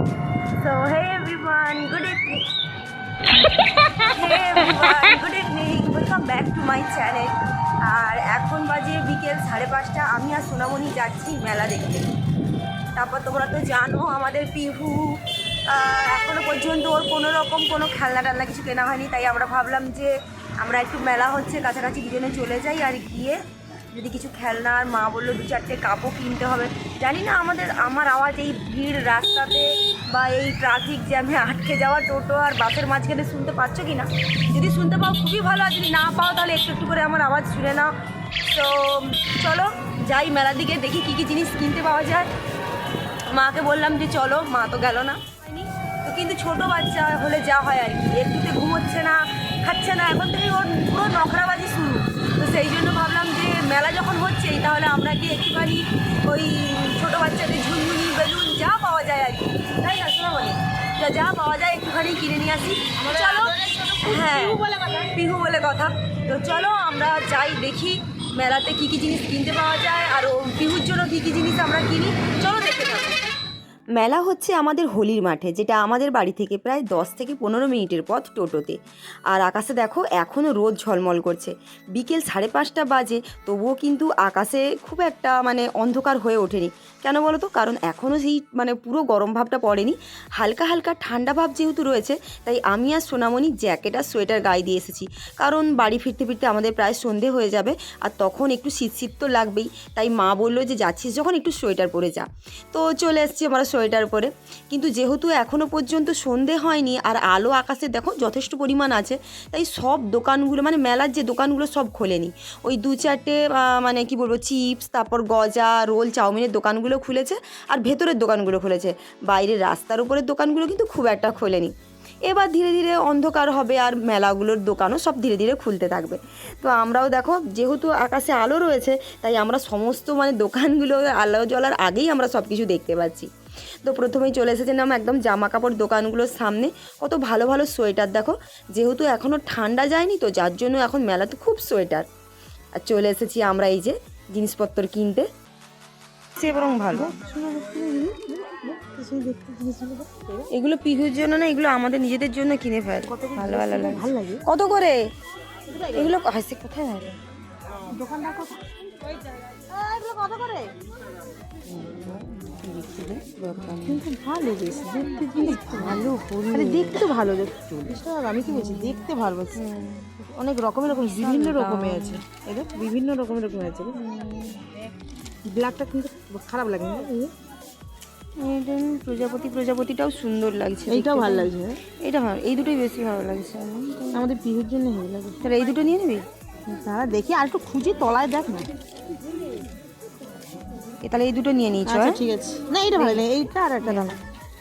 So hey everyone, good evening. hey everyone, good evening. Welcome back to my channel. আর এখন বাজে বিকেল সাড়ে পাঁচটা আমি আর সোনামণি যাচ্ছি মেলা দেখতে তারপর তোমরা তো জানো আমাদের পিহু এখনও পর্যন্ত ওর কোনো রকম কোনো খেলনা টালনা কিছু কেনা হয়নি তাই আমরা ভাবলাম যে আমরা একটু মেলা হচ্ছে কাছাকাছি দুজনে চলে যাই আর গিয়ে যদি কিছু খেলনা, আর মা বলল দু চারটে কাপও কিনতে হবে। জানি না আমাদের, আমার আওয়াজ এই ভিড় রাস্তাতে বা এই ট্রাফিক জ্যামে আটকে যাওয়া টোটো আর বাসের মাঝখানে শুনতে পাচ্ছ কি না? যদি শুনতে পাও খুবই ভালো, আর যদি না পাও তাহলে একটু একটু করে আমার আওয়াজ শুনে নাও। তো চলো, যাই মেলার দিকে দেখি কী কী জিনিস কিনতে পাওয়া যায়। মাকে বললাম যে চলো, মা তো গেল না। তো কিন্তু ছোট বাচ্চা হলে যা হয় আর কি। একটুতে ঘুমোচ্ছে না, খাচ্ছে না। এখন থেকে ওর পুরো নখরাবাজি শুরু। তো সেই জন্য মেলা যখন হচ্ছেই তাহলে আমরা কি একটুখানি ওই ছোটো বাচ্চাদের ঝুনঝুনি বেলুন যা পাওয়া যায় আর কি। তাই না শোনা বলে? যা যা পাওয়া যায় একটুখানি কিনে নিয়ে আসি। চলো হ্যাঁ পিহু বলে কথা। তো চলো আমরা যাই দেখি মেলাতে কী কী জিনিস কিনতে পাওয়া যায় আর ও পিহুর জন্য কী কী জিনিস আমরা কিনি। চলো দেখতে থাকো। মেলা হচ্ছে আমাদের হোলির মাঠে, যেটা আমাদের বাড়ি থেকে প্রায় দশ থেকে পনেরো মিনিটের পথ টোটোতে। আর আকাশে দেখো এখনও রোদ ঝলমল করছে। বিকেল সাড়ে পাঁচটা বাজে, তবুও কিন্তু আকাশে খুব একটা মানে অন্ধকার হয়ে ওঠেনি। কেন বলো তো কারণ এখনও সেই মানে পুরো গরম ভাবটা পড়েনি। হালকা হালকা ঠান্ডা ভাব যেহেতু রয়েছে, তাই আমি আর সোনামণি জ্যাকেট আর সোয়েটার গায়ে দিয়ে এসেছি। কারণ বাড়ি ফিরতে ফিরতে আমাদের প্রায় সন্ধে হয়ে যাবে, আর তখন একটু শীত শীত তো লাগবেই। তাই মা বলল যে, যাচ্ছিস যখন, একটু সোয়েটার পরে যা। তো চলে এসেছি আমরা সোয়েটার পরে। কিন্তু যেহেতু এখনও পর্যন্ত সন্ধে হয়নি, আর আলো আকাশে দেখো যথেষ্ট পরিমাণ আছে, তাই সব দোকানগুলো মানে মেলার যে দোকানগুলো সব খোলেনি। ওই দু চারটে মানে কি বলব, চিপস, তারপর গজা, রোল, চাউমিনের দোকানগুলো খুলেছে, আর ভেতরের দোকানগুলো খুলেছে। বাইরের রাস্তার উপরের দোকানগুলো কিন্তু খুব একটা খোলেনি। এবার ধীরে ধীরে অন্ধকার হবে, আর মেলাগুলোর দোকানও সব ধীরে ধীরে খুলতে থাকবে। তো আমরাও দেখো, যেহেতু আকাশে আলো রয়েছে, তাই আমরা সমস্ত মানে দোকানগুলো আলো জ্বলার আগেই আমরা সব কিছু দেখতে পাচ্ছি। তো প্রথমেই চলে এসেছিলাম একদম জামা কাপড় দোকানগুলোর সামনে। কত ভালো ভালো সোয়েটার দেখো। যেহেতু এখনও ঠান্ডা যায়নি তো যার জন্য এখন মেলাতে খুব সোয়েটার। আর চলে এসেছি আমরা এই যে জিনিসপত্র কিনতে। সে বরং ভালো। এগুলো পিহুর জন্য না এগুলো আমাদের নিজেদের জন্য কিনে ফেল। ভালো ভালো লাগে ভালো। লাগে। কত করে? এগুলো হাসি কোথায় ভালো কিন্তু ভালো বেশ দেখতে জিনিস ভালো আরে দেখতে। ভালো চল্লিশ টাকা আমি কি বলছি? দেখতে ভালো অনেক রকমের রকম বিভিন্ন রকমের আছে। এই দেখ বিভিন্ন রকমের রকমের আছে। ব্ল্যাকটা কিন্তু খারাপ লাগে না? প্রজাপতি প্রজাপতিটাও সুন্দর লাগছে এইটাও। ভালো লাগছে হ্যাঁ? এটা ভালো এই দুটোই বেশি ভালো লাগছে। আমাদের পিহুর জন্য ভালো লাগে। তাহলে এই দুটো নিয়ে নিবি? তারা দেখি আর একটু খুঁজে তলায় দেখ না। তাহলে এই দুটো নিয়ে নিয়েছো আচ্ছা হ্যাঁ? ঠিক আছে। না এটা ভালো লাগে এইটা আর একটা দাঁড়া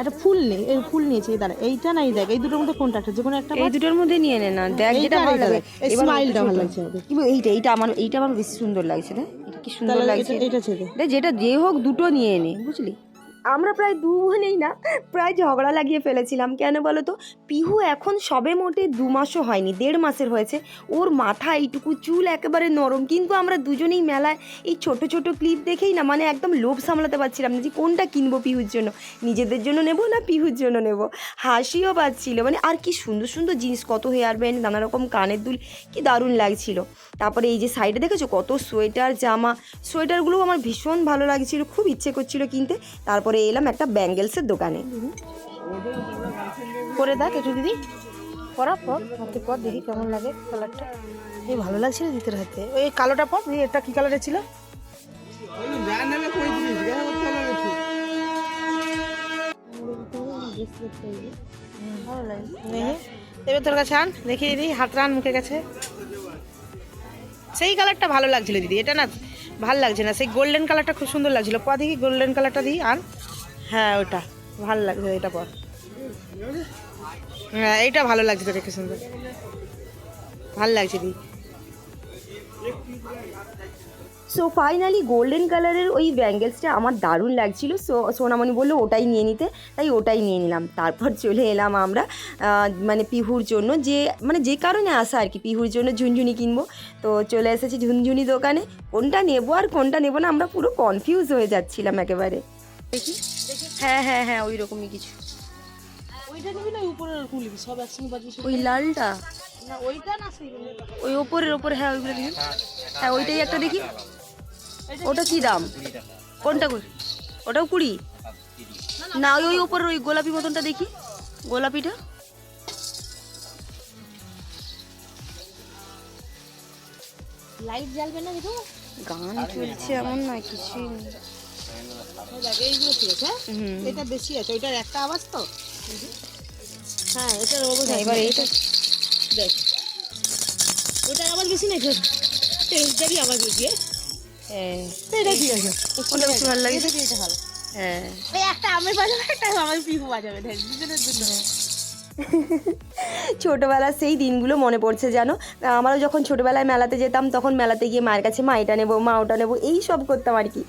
একটা ফুল নেই এই ফুল নিয়েছি এই দাঁড়া এইটা নাই দেখ এই দুটোর মধ্যে কোনটা একটা যে কোনো একটা এই দুটোর মধ্যে নিয়ে নে না দেখ যেটা ভালো লাগে। এই এবার smile টা ওটা ভালো লাগছে। কিন্তু এইটা এইটা আমার এইটা আমার বেশি সুন্দর লাগছে না এটা কি সুন্দর লাগছে। এইটা এটা ছেড়ে দেখ যেটা যে হোক দুটো নিয়ে নে বুঝলি? আমরা প্রায় দু বোনেই না, প্রায় ঝগড়া লাগিয়ে ফেলেছিলাম। কেন বলো তো? পিহু এখন সবে মোটে দু মাসও হয়নি, দেড় মাসের হয়েছে। ওর মাথা, এইটুকু চুল একেবারে নরম। কিন্তু আমরা দুজনেই মেলায় এই ছোট ছোট ক্লিপ দেখেই না মানে একদম লোভ সামলাতে পারছিলাম না যে কোনটা কিনবো পিহুর জন্য। নিজেদের জন্য নেব না পিহুর জন্য নেব? হাসিও পাচ্ছিল মানে আর কি সুন্দর সুন্দর জিনিস। কত হেয়ার ব্যান্ড নানা রকম কানের দুল, কি দারুণ লাগছিল। তারপরে এই যে সাইডে দেখেছ? কত সোয়েটার জামা। সোয়েটারগুলো আমার ভীষণ ভালো লাগছিল, খুব ইচ্ছে করছিল কিনতে। তারপরে এলাম একটা ব্যাঙ্গেলসের দোকানে। করে দেখ একটু দিদি। পরা, পর হাতে পর দেখি কেমন লাগে কালারটা এই ভালো লাগছে না দিতে হাতে। ওই কালোটা পর এটা কি কালারের ছিল? এবার তোর কাছে আন, দেখি দিদি হাতটা আন মুখে কাছে সেই কালারটা ভালো লাগছিল দিদি, এটা না ভালো লাগছে না। সেই গোল্ডেন কালারটা খুব সুন্দর লাগছিল। পা দেখি গোল্ডেন কালারটা দিই আন। হ্যাঁ ওটা। ভালো লাগছে এটা পর। হ্যাঁ এইটা ভালো লাগছে দেখে সুন্দর। ভালো লাগছে দিদি সো ফাইনালি গোল্ডেন কালারের ওই ব্যাঙ্গেলসটা আমার দারুণ লাগছিল। সো সোনামণি বলল, ওটাই নিয়ে নিতে। তাই ওটাই নিয়ে নিলাম। তারপর চলে এলাম আমরা মানে পিহুর জন্য যে মানে যে কারণে আসা আর কি, পিহুর জন্য ঝুনঝুনি কিনবো। তো চলে এসেছি ঝুনঝুনি দোকানে। কোনটা নেব আর কোনটা নেব না, আমরা পুরো কনফিউজ হয়ে যাচ্ছিলাম একেবারে। দেখি? হ্যাঁ হ্যাঁ হ্যাঁ ওই রকমই কিছু। ওইটা নিবি না উপরে ওরকম সব একসঙ্গে বাজবে ওই লালটা? না ওইটা না সেই ওই ওপরের ওপরে হ্যাঁ ওইগুলো দেখি। হ্যাঁ ওইটাই একটা দেখি। ওটা কি দাম? কোনটা কই ওটাও কুড়ি? না ওই ওই ওপরের ওই গোলাপি মতনটা দেখি। গোলাপিটা? লাইট জ্বালবে না দেখো গান চলছে এমন না কিছুই নেই। এটা বেশি আছে ওইটার একটা আওয়াজ তো? হ্যাঁ হ্যাঁ, এবার এইটা দেখ ওটার আওয়াজ বেশি তো এইটারই আওয়াজ বেশি হ্যাঁ? হ্যাঁ। এটা ঠিক আছে। কোনটা বেশি ভালো লাগে। এটা এটা ভালো। হ্যাঁ। একটা আমের বাজাবে একটা আমার পিহু বাজাবে দেখ দুজনের জন্য। ছোটোবেলার সেই দিনগুলো মনে পড়ছে যেন আমারও যখন ছোটোবেলায় মেলাতে যেতাম, তখন মেলাতে গিয়ে মায়ের কাছে, মা, এটা নেব, মা, ওটা নেব, এই সব করতাম আর কি।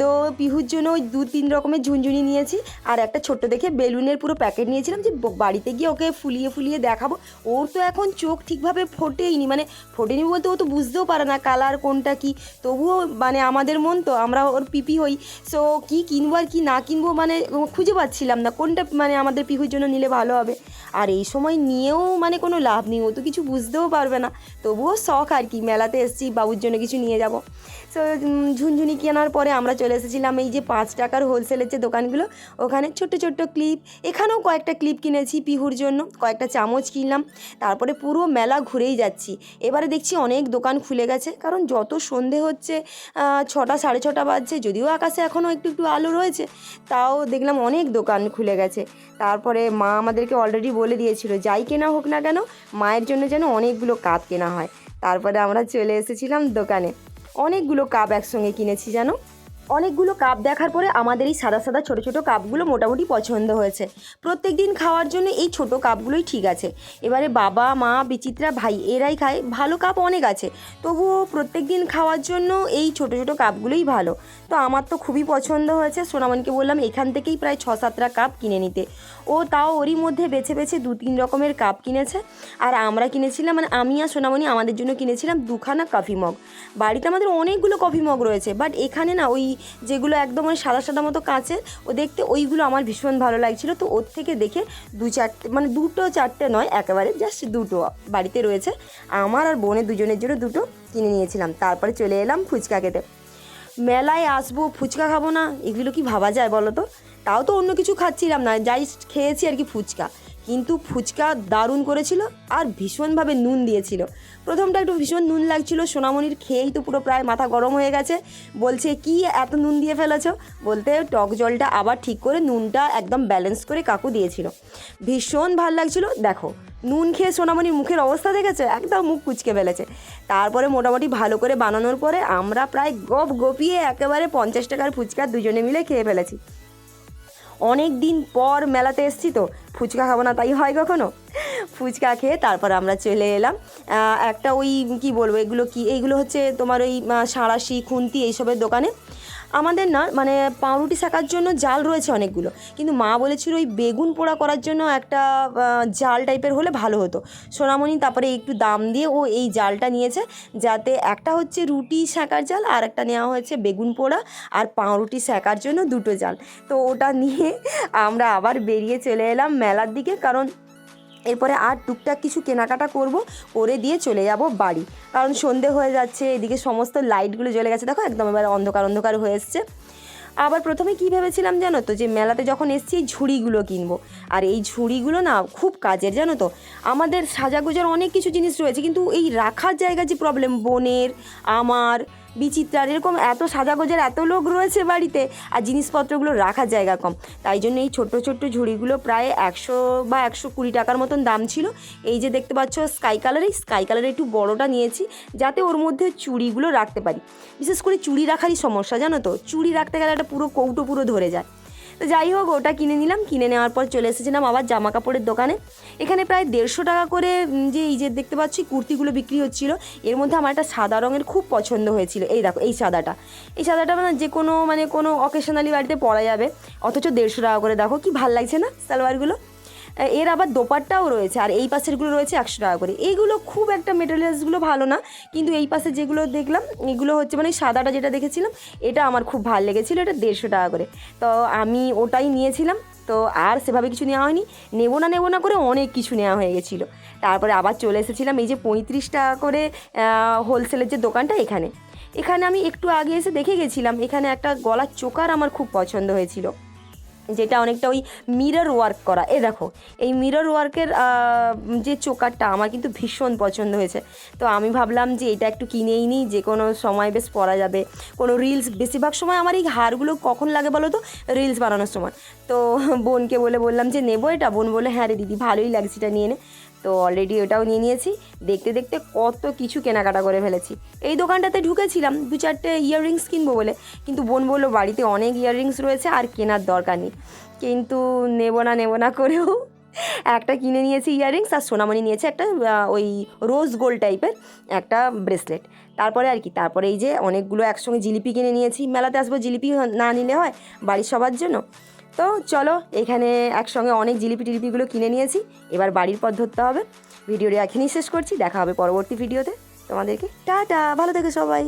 তো পিহুর জন্য ওই দু তিন রকমের ঝুনঝুনি নিয়েছি, আর একটা ছোট্ট দেখে বেলুনের পুরো প্যাকেট নিয়েছিলাম যে বাড়িতে গিয়ে ওকে ফুলিয়ে ফুলিয়ে দেখাবো। ওর তো এখন চোখ ঠিকভাবে ফোটেইনি মানে ফোটেনি বলতে ও তো বুঝতেও পারে না কালার কোনটা কি। তবুও মানে আমাদের মন তো, আমরা ওর পিপি হই। সো কি কিনবো আর কি না কিনবো মানে খুঁজে পাচ্ছিলাম না, কোনটা মানে আমাদের পিহুর জন্য নিলে ভালো হবে। আর এই সময় নিয়েও মানে কোনো লাভ নেই, ও তো কিছু বুঝতেও পারবে না। তবুও শখ আর কি, মেলাতে এসেছি, বাবুর জন্য কিছু নিয়ে যাব। সো ঝুনঝুনি কেনার পরে আমরা চলে এসেছিলাম এই যে পাঁচ টাকার হোলসেলের যে দোকানগুলো, ওখানে ছোট্ট ছোট্ট ক্লিপ এখানেও কয়েকটা ক্লিপ কিনেছি পিহুর জন্য, কয়েকটা চামচ কিনলাম। তারপরে পুরো মেলা ঘুরেই যাচ্ছি। এবারে দেখছি অনেক দোকান খুলে গেছে, কারণ যত সন্ধে হচ্ছে ছটা সাড়ে ছটা বাজছে, যদিও আকাশে এখনও একটু একটু আলো রয়েছে, তাও দেখলাম অনেক দোকান খুলে গেছে। তারপরে মা আমাদেরকে অলরেডি বলে দিয়েছিল, যাই কেনা হোক না কেন, মায়ের জন্য যেন অনেকগুলো কাপ কেনা হয়। তারপরে আমরা চলে এসেছিলাম দোকানে। অনেকগুলো কাপ একসঙ্গে কিনেছি, জানো? অনেকগুলো কাপ দেখার পরে আমাদের এই সাদা সাদা ছোটো ছোটো কাপগুলো মোটামুটি পছন্দ হয়েছে। প্রত্যেক দিন খাওয়ার জন্য এই ছোটো কাপগুলোই ঠিক আছে। এবারে বাবা, মা, বিচিত্রা ভাই এরাই খায়। ভালো কাপ অনেক আছে। তবুও প্রত্যেক দিন খাওয়ার জন্য এই ছোটো ছোটো কাপগুলোই ভালো। তো আমার তো খুবই পছন্দ হয়েছে। সোনামণিকে বললাম এখান থেকেই প্রায় ছ সাতটা কাপ কিনে নিতে। ও তাও ওরই মধ্যে বেছে বেছে দু তিন রকমের কাপ কিনেছে। আর আমরা কিনেছিলাম মানে আমি আর সোনামণি আমাদের জন্য কিনেছিলাম দুখানা কফি মগ। বাড়িতে আমাদের অনেকগুলো কফি মগ রয়েছে বাট এখানে না ওই যেগুলো একদম মানে সাদা সাদা মতো কাঁচের, ও দেখতে ওইগুলো আমার ভীষণ ভালো লাগছিল। তো ওর থেকে দেখে দু চারটে মানে দুটো চারটে নয়, একেবারে জাস্ট দুটো বাড়িতে রয়েছে। আমার আর বোনের দুজনের জন্য দুটো কিনে নিয়েছিলাম। তারপরে চলে এলাম ফুচকা খেতে। মেলায় আসব, ফুচকা খাব না? এগুলো কি ভাবা যায় বলো তো? তাও তো অন্য কিছু খাচ্ছিলাম না যাই খেয়েছি আর কি ফুচকা। কিন্তু ফুচকা দারুণ করেছিল আর ভীষণভাবে নুন দিয়েছিল। প্রথমটা একটু ভীষণ নুন লাগছিল, সোনামণির খেয়েই তো পুরো প্রায় মাথা গরম হয়ে গেছে। বলছে, কি এত নুন দিয়ে ফেলেছো? বলতে টক জলটা আবার ঠিক করে নুনটা একদম ব্যালেন্স করে কাকু দিয়েছিল। ভীষণ ভালো লাগছিল। দেখো, নুন খেয়ে সোনামণির মুখের অবস্থা দেখেছে? একদম মুখ কুচকে ফেলেছে। তারপরে মোটামুটি ভালো করে বানানোর পরে আমরা প্রায় গপ গপিয়ে একেবারে পঞ্চাশ টাকার ফুচকা দুজনে মিলে খেয়ে ফেলেছি। অনেক দিন পর মেলাতে এসছি তো ফুচকা খাব না, তাই হয় কখনো? ফুচকা খেয়ে তারপর আমরা চলে এলাম। একটা ওই কি বলব, এগুলো কি, এইগুলো হচ্ছে তোমার ওই সাঁড়াশি খুন্তি এইসবের দোকানে। আমাদের না মানে পাউরুটি শাকার জন্য জাল রয়েছে অনেকগুলো। কিন্তু মা বলেছিল ওই বেগুন পোড়া করার জন্য একটা জাল টাইপের হলে ভালো হতো। সোনামণি তারপরে একটু দাম দিয়ে ও এই জালটা নিয়েছে, যাতে একটা হচ্ছে রুটি শাকার জাল আর একটা নেওয়া হয়েছে বেগুন পোড়া আর পাউরুটি শাকার জন্য দুটো জাল। তো ওটা নিয়ে আমরা আবার বেরিয়ে চলে এলাম মেলার দিকে, কারণ এরপরে আর টুকটাক কিছু কেনাকাটা করব, করে দিয়ে চলে যাব বাড়ি। কারণ সন্ধে হয়ে যাচ্ছে, এদিকে সমস্ত লাইটগুলো জ্বলে গেছে। দেখো, একদম এবার অন্ধকার অন্ধকার হয়ে এসছে। আবার প্রথমে কি ভেবেছিলাম জানো তো, যে মেলাতে যখন এসছি, এই ঝুড়িগুলো কিনবো। আর এই ঝুড়িগুলো না খুব কাজের, জানো তো? আমাদের সাজাগোজার অনেক কিছু জিনিস রয়েছে, কিন্তু এই রাখার জায়গা যে প্রবলেম বোনের, আমার বিচিত্রার। এরকম এত সাজাগোজার, এত লোক রয়েছে বাড়িতে, আর জিনিসপত্রগুলো রাখার জায়গা কম। তাই জন্য এই ছোট্ট ছোট্ট ঝুড়িগুলো প্রায় একশো বা একশো কুড়ি টাকার মতন দাম ছিল। এই যে দেখতে পাচ্ছ, স্কাই কালার, এই স্কাই কালারের একটু বড়টা নিয়েছি, যাতে ওর মধ্যে চুড়িগুলো রাখতে পারি। বিশেষ করে চুড়ি রাখারই সমস্যা, জানো তো? চুড়ি রাখতে গেলে একটা পুরো কৌটো পুরো ধরে যায়। তো যাই হোক, ওটা কিনে নিলাম। কিনে নেওয়ার পর চলে এসেছিলাম আবার জামা কাপড়ের দোকানে। এখানে প্রায় দেড়শো টাকা করে যে এই যে দেখতে পাচ্ছি, কুর্তিগুলো বিক্রি হচ্ছিল। এর মধ্যে আমার একটা সাদা রঙের খুব পছন্দ হয়েছিল। এই দেখো, এই সাদাটা। এই সাদাটা মানে যে কোনো মানে কোনো অকেশনালি বাড়িতে পরা যাবে। অথচ দেড়শো টাকা করে, দেখো কি ভালো লাগছে না সালোয়ারগুলো? এর আবার দোপাট্টাও রয়েছে, আর এই পাশেরগুলো রয়েছে একশো টাকা করে। এইগুলো খুব একটা মেটেরিয়ালসগুলো ভালো না, কিন্তু এই পাশে যেগুলো দেখলাম, এগুলো হচ্ছে মানে সাদাটা যেটা দেখেছিলাম, এটা আমার খুব ভালো লেগেছিলো, এটা দেড়শো টাকা করে। তো আমি ওটাই নিয়েছিলাম, তো আর সেভাবে কিছু নেওয়া হয়নি, নেব না নেব না করে অনেক কিছু নেওয়া হয়ে গেছিল। তারপরে আবার চলে এসেছিলাম, এই যে পঁয়ত্রিশ টাকা করে হোলসেলের যে দোকানটা এখানে। এখানে আমি একটু আগে এসে দেখে গেছিলাম, এখানে একটা গলার চোকার আমার খুব পছন্দ হয়েছিল। যেটা অনেকটা ওই মিরর ওয়ার্ক করা। এ দেখো, এই মিরর ওয়ার্কের যে চোকারটা আমার কিন্তু ভীষণ পছন্দ হয়েছে। তো আমি ভাবলাম যে এটা একটু কিনেই নিই, যে কোনো সময় বেশ পরা যাবে। কোনো রিলস বেশিরভাগ সময় আমার এই হারগুলো কখন লাগে বলো তো? রিলস বানানোর সময়। তো বোনকে বলে বললাম যে, নেব এটা? বোন বলে হ্যাঁ রে দিদি, ভালোই লাগছে, এটা নিয়ে নে। তো অলরেডি ওটাও নিয়ে নিয়েছি। দেখতে দেখতে কত কিছু কেনাকাটা করে ফেলেছি। এই দোকানটাতে ঢুকেছিলাম, দু চারটে ইয়াররিংস কিনবো বলে। কিন্তু বোন বলল, বাড়িতে অনেক ইয়াররিংস রয়েছে, আর কেনার দরকার নেই। কিন্তু নেব না নেব না করেও একটা কিনে নিয়েছি ইয়াররিংস আর সোনামণি নিয়েছে একটা ওই রোজ গোল্ড টাইপের একটা ব্রেসলেট তারপরে আর কি, তারপরে এই যে অনেকগুলো একসঙ্গে জিলিপি কিনে নিয়েছি। মেলাতে আসব জিলিপি না নিলে হয় বাড়ির সবার জন্য। তো চলো, এখানে একসঙ্গে অনেক জিলিপি টিলিপিগুলো কিনে নিয়েছি। এবার বাড়ির পথ ধরতে হবে। ভিডিওটি এখনই শেষ করছি। দেখা হবে পরবর্তী ভিডিওতে। তোমাদেরকে টাটা। ভালো থেকো সবাই।